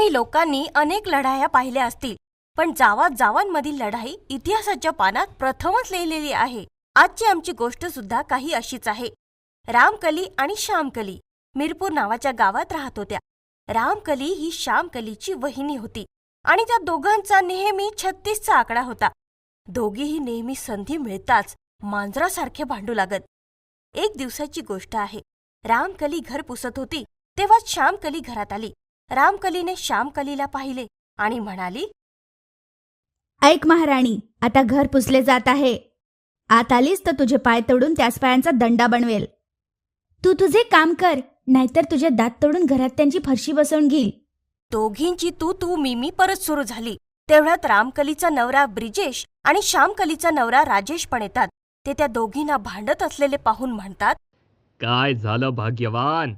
तुम्ही लोकांनी अनेक लढाया पाहिल्या असतील पण जावा जावांमधील लढाई इतिहासाच्या पानात प्रथमच लिहिलेली आहे. आजची आमची गोष्ट सुद्धा काही अशीच आहे. रामकली आणि श्यामकली. मिरपूर नावाच्या गावात राहत होत्या. रामकली ही श्यामकलीची वहिनी होती आणि त्या दोघांचा नेहमी छत्तीसचा आकडा होता. दोघीही नेहमी संधी मिळताच मांजरासारखे भांडू लागत. एक दिवसाची गोष्ट आहे. रामकली घर पुसत होती तेव्हा श्यामकली घरात आली. रामकलीने श्यामकलीला पाहिले आणि म्हणाली ऐक महाराणी आता घर पुसले जात आहे. आत आलीस तर तुझे पाय तोडून त्याच पायांचा दंडा बनवेल. तू तुझे काम कर नाहीतर तुझे दात तोडून घरात त्यांची फरशी बसवून घेईल. दोघींची तू तू मी मी परत सुरू झाली. तेवढ्यात रामकलीचा नवरा ब्रिजेश आणि श्यामकलीचा नवरा राजेश पण येतात. ते त्या दोघींना भांडत असलेले पाहून म्हणतात काय झालं भाग्यवान?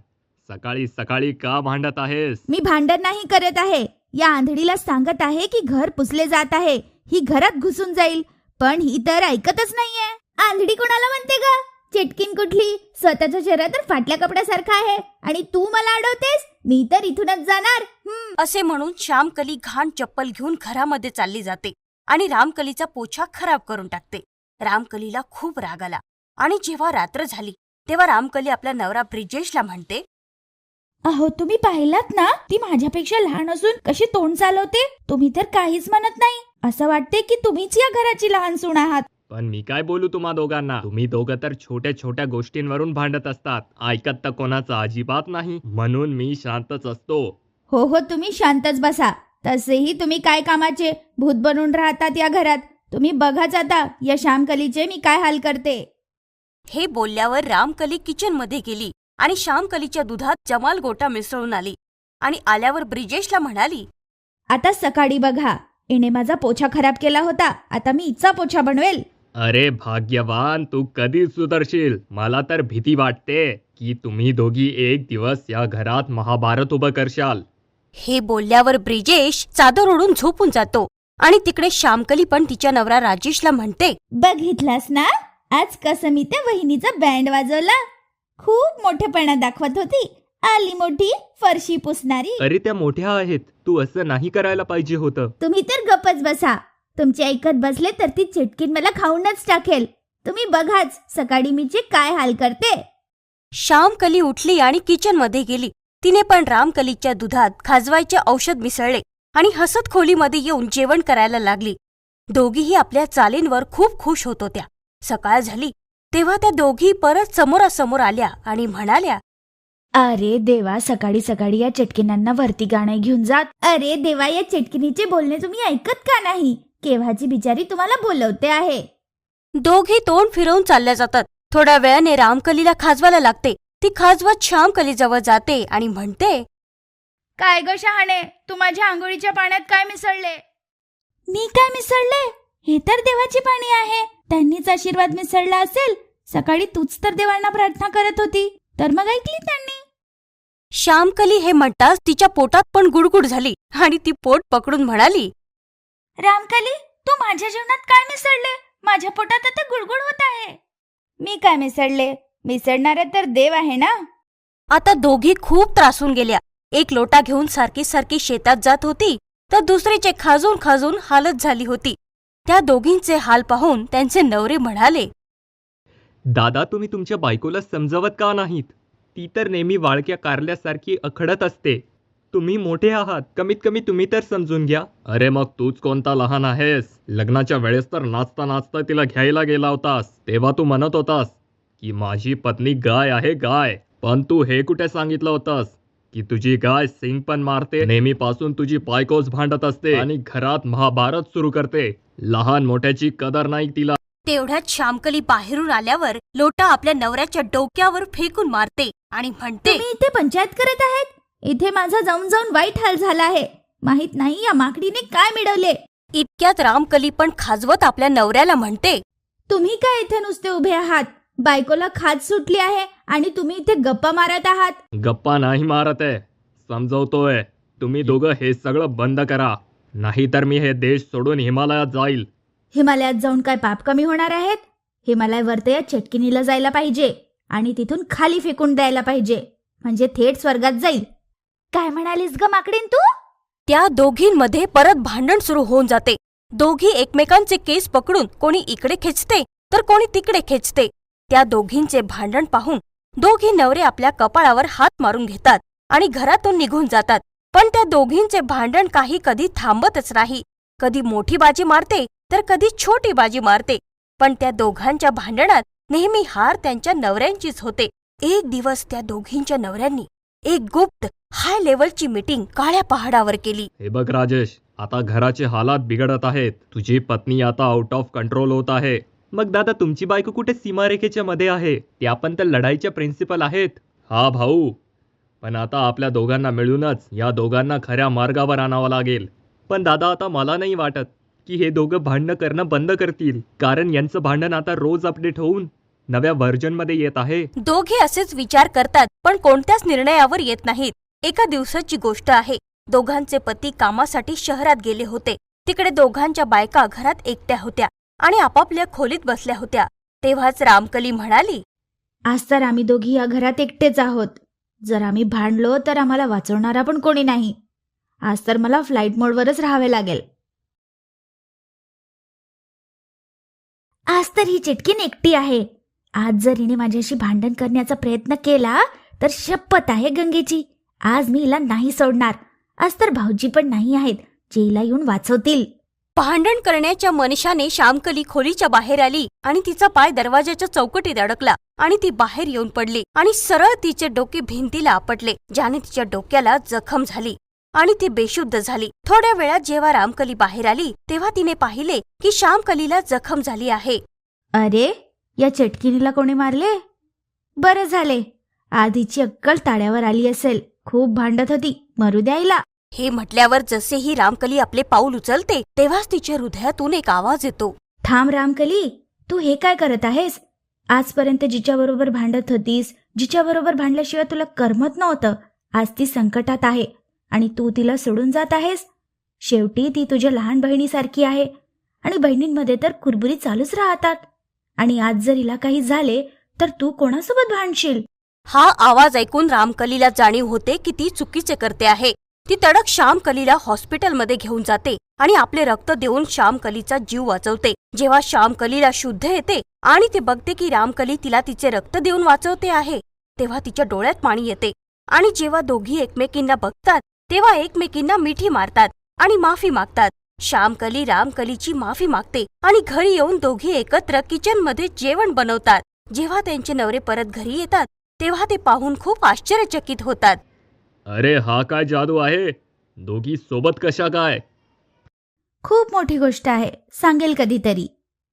सकाळी सकाळी का भांडत आहेस? मी भांडण नाही करत आहे. या आंधळीला सांगत आहे की घर पुसले जात आहे. ही घरात घुसून जाईल. पण ही तर ऐकतच नाहीये. आंधळी कोणाला म्हणते ग? चिटकीन कुठली? स्वतःचा चेहरा तर फाटल्या कपड्यासारखा आहे. आणि तू मला अडवतेस? मी तर इथूनच जाणार. हं. असे म्हणून श्यामकली घाण चप्पल घेऊन घरामध्ये चालली जाते आणि रामकलीचा पोछा खराब करून टाकते. रामकलीला खूप राग आला. आणि जेव्हा रात्र झाली तेव्हा रामकली आपल्या नवरा ब्रिजेशला म्हणते अहो तुम्ही पाहिलात ना? ती माझ्यापेक्षा लहान असून कशी तोंड चालवते? तुम्ही तर काहीच म्हणत नाही. असं वाटते की तुम्हीच या घराची लहान सून आहात. पण मी काय बोलू तुम्हा दोघांना? तुम्ही दोघं तर छोट्या छोट्या गोष्टींवरून भांडत असतात. ऐकत तर कोणाचं अजिबात नाही. म्हणून मी शांतच असतो. हो हो तुम्ही शांतच बसा. तसेही तुम्ही काय कामाचे भूत बनून राहतात या घरात? तुम्ही बघाच आता या श्यामकलीचे मी काय हाल करते. हे बोलल्यावर रामकली किचनमध्ये गेली. आणि श्यामकलीच्या दुधात जमाल गोटा मिसळून आली आणि आल्यावर ब्रिजेशला म्हणाली आता सकाळी बघा. इने माझा पोछा खराब केला होता. आता मी इचा पोछा बनवेल. अरे भाग्यवान तू कधी सुधरशील. मला तर भीती वाटते की तुम्ही दोघी एक दिवस या घरात महाभारत उभं करशाल. हे बोलल्यावर ब्रिजेश चादर ओढून झोपून जातो आणि तिकडे श्यामकली पण तिच्या नवरा राजेशला म्हणते बघितलास ना? आज कसं मी त्या वहिनीचा बँड वाजवला. खूप मोठेपणा दाखवत होती. आली मोठी फरशी पुसणारी. अरे त्या मोठ्या आहेत. तू असं नाही करायला पाहिजे होतं. तुम्ही तर गपच बसा. तुमची ऐकत बसले तर ती चिटकीन मला खाऊनच टाकेल. तुम्ही बघाच सकाळी मी जे काय हाल करते. श्यामकली उठली आणि किचनमध्ये गेली. तिने पण रामकलीच्या दुधात खाजवायचे औषध मिसळले आणि हसत खोलीमध्ये येऊन जेवण करायला लागली. दोघीही आपल्या चालींवर खूप खुश होत होत्या. सकाळ झाली तेव्हा त्या दोघी परत समोरासमोर आल्या आणि म्हणाल्या अरे देवा सकाळी सकाळी या चटकिनांना वरती गाणे घेऊन जात. अरे देवा या चटकिनीचे बोलणे तुम्ही ऐकत का नाही? केव्हाची बिचारी तुम्हाला बोलवते आहे. दोघी तोंड फिरवून चालल्या जातात. थोड्या वेळाने रामकलीला खाजवायला लागते. ती खाजवत श्यामकलीजवळ जाते आणि म्हणते काय ग शहाणे? तू माझ्या आंघोळीच्या पाण्यात काय मिसळले? मी काय मिसळले? हे तर देवाची पाणी आहे. त्यांनीच आशीर्वाद मिसळला असेल सकाळी तूच तर देवांना प्रार्थना करत होती. तर मग ऐकली त्यांनी. श्यामकली हे म्हणताच तिच्या पोटात पण गुडगुड झाली आणि ती पोट पकडून म्हणाली रामकली तू माझ्या जीवनात काय मिसळले? माझ्या पोटात आता गुडगुड होत आहे. मी काय मिसळले? मिसळणारे तर देव आहे ना? आता दोघी खूप त्रासून गेल्या. एक लोटा घेऊन सारखी सारखी शेतात जात होती तर दुसरीचे खाजून खाजून हालत झाली होती. त्या दोघींचे हाल पाहून त्यांचे नवरे म्हणाले दादा तुम्ही तुमच्या बायकोला समजवत का नाहीत? ती तर नेहमी वाळक्या कारल्यासारखी अखडत असते. तुम्ही मोठे आहात कमीत कमी तुम्ही तर समजून घ्या. अरे मग तूच कोणता लहान आहेस? लग्नाच्या वेळेस तर नाचता नाचता तिला घ्यायला गेला होतास तेव्हा तू म्हणत होतास की माझी पत्नी गाय आहे गाय पण तू हे कुठे सांगितलं होतास? की तुझी गाय सिंग पण मारते नेहमीपासून तुझी बायकोच भांडत असते आणि घरात महाभारत सुरू करते. लहान मोठ्याची कदर नाही तिला. तेवढ्यात श्यामकली बाहेरून आल्यावर लोटा आपल्या नवऱ्याच्या डोक्यावर फेकून मारते आणि म्हणते तुम्ही इथे पंचायत करत आहेत? इथे माझा जाऊन जाऊन वाईट हाल झाला आहे. माहीत नाही या माकडीने काय मिळवले. इतक्यात रामकली पण खाजवत आपल्या नवऱ्याला म्हणते तुम्ही काय इथे नुसते उभे आहात? बायकोला खाज सुटली आहे आणि तुम्ही इथे गप्पा मारत आहात. गप्पा नाही मारत आहे. समजवतोय. तुम्ही दोघं हे सगळं बंद करा. नाहीतर मी हे देश सोडून हिमालयात जाईल. हिमालयात जाऊन काय पाप कमी होणार आहेत? हिमालयावर या चटकिनीला जायला पाहिजे आणि तिथून खाली फेकून द्यायला पाहिजे. म्हणजे थेट स्वर्गात जाईल. काय म्हणालीस ग माकडीन तू? त्या दोघींमध्ये परत भांडण सुरू होऊन जाते. दोघी एकमेकांचे केस पकडून कोणी इकडे खेचते तर कोणी तिकडे खेचते. त्या दोघींचे भांडण पाहून दोघी नवरे आपल्या कपाळावर हात मारून घेतात आणि घरातून निघून जातात. पण त्या दोघींचे भांडण काही कधी थांबतच नाही. कधी मोठी बाजी मारते तर कधी छोटी बाजी मारते. पण त्या दोघांच्या भांडणात नेहमी हार त्यांच्या नवऱ्यांचीच होते. एक दिवस त्या दोघींच्या नवऱ्यांनी एक गुप्त हाय लेवलची मीटिंग काळ्या पहाडावर केली. हे बघ राजेश आता घराचे हालात बिघडत आहेत. तुझी पत्नी आता आउट ऑफ कंट्रोल होत आहे. मग दादा तुमची बायको कुठे सीमारेखेच्या मध्ये आहे? त्या पण तर लढाईच्या प्रिन्सिपल आहेत. हा भाऊ पण आता आपल्या दोघांना मिळूनच या दोघांना खऱ्या मार्गावर आणावं लागेल. पण दादा आता मला नाही वाटत की हे दोघं भांडणं करणं बंद करतील. कारण यांचं भांडण आता रोज अपडेट होऊन नव्या व्हर्जनमध्ये येत आहे. दोघे असेच विचार करतात पण कोणत्याच निर्णयावर येत नाहीत. एका दिवसाची गोष्ट आहे. दोघांचे पती कामासाठी शहरात गेले होते. तिकडे दोघांच्या बायका घरात एकट्या होत्या आणि आपापल्या खोलीत बसल्या होत्या. तेव्हाच रामकली म्हणाली आज तर आम्ही दोघी या घरात एकटेच आहोत. जर आम्ही भांडलो तर आम्हाला वाचवणारा पण कोणी नाही. आज तर मला फ्लाईट मोडवरच राहावे लागेल. आज तर ही चिटकीन एकटी आहे. आज जर हिने माझ्याशी भांडण करण्याचा प्रयत्न केला तर शपथ आहे गंगेची. आज मी हिला नाही सोडणार. आज तर भाऊजी पण नाही आहेत जे हिला येऊन वाचवतील. भांडण करण्याच्या मनशाने श्यामकली खोलीच्या बाहेर आली आणि तिचा पाय दरवाजाच्या चौकटीत अडकला आणि ती बाहेर येऊन पडली आणि सरळ तिचे डोके भिंतीला आपटले ज्याने तिच्या डोक्याला जखम झाली आणि ती बेशुद्ध झाली. थोड्या वेळात जेव्हा रामकली बाहेर आली तेव्हा तिने पाहिले की श्यामकलीला जखम झाली आहे. अरे या चटकिनीला कोणी मारले? बरं झाले. आधीची अक्कल ताड्यावर आली असेल. खूप भांडत होती. मरू द्यायला हे म्हटल्यावर जसेही रामकली आपले पाऊल उचलते तेव्हाच तिच्या हृदयातून एक आवाज येतो. थांब रामकली तू हे काय करत आहेस? आजपर्यंत जिच्याबरोबर भांडत होतीस जिच्याबरोबर भांडल्याशिवाय तुला करमत नव्हतं. आज ती संकटात आहे आणि तू तिला सोडून जात आहेस. शेवटी ती तुझ्या लहान बहिणीसारखी आहे आणि बहिणींमध्ये तर कुरबुरी चालूच राहतात. आणि आज जर हिला काही झाले तर तू कोणासोबत भांडशील? हा आवाज ऐकून रामकलीला जाणीव होते की ती चुकीचे करते आहे. ती तडक श्यामकलीला हॉस्पिटलमध्ये घेऊन जाते आणि आपले रक्त देऊन श्यामकलीचा जीव वाचवते. जेव्हा श्यामकलीला शुद्ध येते आणि ती बघते की रामकली तिला तिचे रक्त देऊन वाचवते आहे तेव्हा तिच्या डोळ्यात पाणी येते. आणि जेव्हा दोघी एकमेकींना बघतात तेव्हा एकमेकींना मिठी मारतात आणि माफी मागतात. श्यामकली रामकलीची माफी मागते आणि घरी येऊन दोघी एकत्र किचनमध्ये जेवण बनवतात. जेव्हा त्यांचे नवरे परत घरी येतात तेव्हा ते पाहून खूप आश्चर्यचकित होतात. अरे हा काय जादू आहे? दोघी सोबत कशा काय? खूप मोठी गोष्ट आहे सांगेल कधीतरी.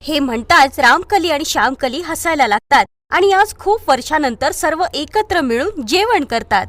हे म्हणताच रामकली आणि श्यामकली हसायला लागतात आणि आज खूप वर्षानंतर सर्व एकत्र मिळून जेवण करतात.